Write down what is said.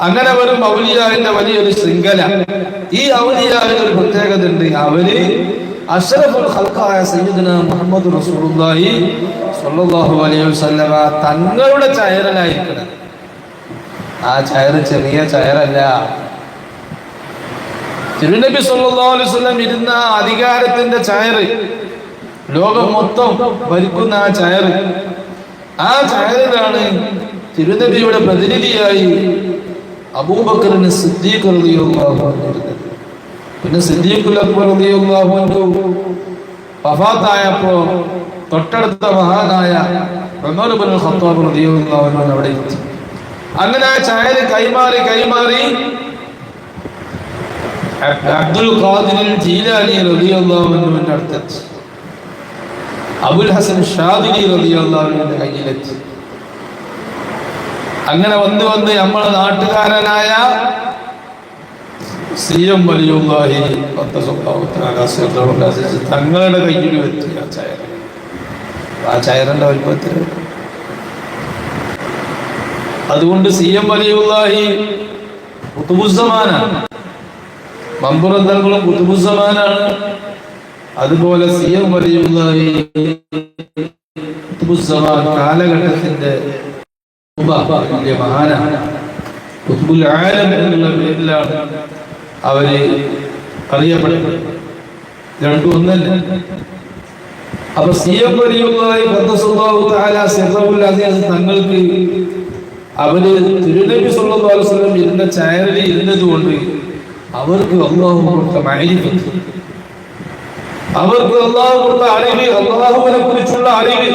അങ്ങനെ വരും ഔലിയാവിന്റെ വലിയൊരു ശൃംഖല. ഈ ഔലിയാവിന് ഒരു പ്രത്യേകത ഉണ്ട് അവർ അഷറഫുൽ ഖൽഖായ സയ്യിദുന മുഹമ്മദ് റസൂലുള്ളാഹി സ്വല്ലല്ലാഹു അലൈഹി വസല്ലമ തങ്ങളുടെ ചയറലായിരിക്കണം. ആ ചയറ് ചെറിയ ചയറല്ല. തിരുനബി സല്ലല്ലാഹു അലൈഹി വസല്ലം ഇരുന്ന അധികാരത്തിന്റെ ചയറ്. ലോകം മൊത്തം ഭരിക്കുന്ന ആ ചയറ്. ആ ചയറിലാണ് തിരുനബിയുടെ പ്രതിനിധിയായി അബൂബക്കറിന് സിദ്ദീഖ് അൻഹു പിന്നെ സിദ്ദീഖുൽ അക്ബർ റളിയല്ലാഹു അൻഹു വഫാത്തായപ്പോ തൊട്ടടുത്ത മഹാനായ ഉമർ ഇബ്നുൽ ഖത്താബ് റളിയല്ലാഹു അൻഹു അവിടെ എത്തി. അങ്ങനെ ആ ചായൽ കൈമാറി കൈമാറി അബ്ദുൽ ഖാദിർ ജീലാനി റളിയല്ലാഹു അൻഹുവിന്റെ അടുത്തെത്തി. അബുൽ ഹസൻ ഷാദിലി റളിയല്ലാഹു അൻഹുവിന്റെ കയ്യിലെത്തി. അങ്ങനെ വന്ന് വന്ന് നമ്മളെ നാട്ടുകാരനായ സി എം വലിയുള്ളാഹി പത്ത അസീസ് തങ്ങളുടെ കയ്യിൽ വെച്ച് ആ ചയർ ആ ചയറിന്റെ വലിപ്പത്തിൽ. അതുകൊണ്ട് സി എം വലിയുള്ളാഹി കുത്തുബുസമാനാണ് മമ്പുറന്തങ്ങളും കുത്തുബുസമാനാണ് അതുപോലെ സി എം വലിയുള്ളാഹി കുത്തുബുസമാൻ കാലഘട്ടത്തിന്റെ എന്നുള്ള അവർ തങ്ങൾക്ക് അവർ തിരുനബി വസല്ലം ഇരുന്ന ചയറിൽ ഇരുന്നത് കൊണ്ട് അവർക്ക് അള്ളാഹു കൊടുത്ത അവർക്ക് അള്ളാഹു കൊടുത്ത അറിവ് അള്ളാഹുവിനെ കുറിച്ചുള്ള അറിവ്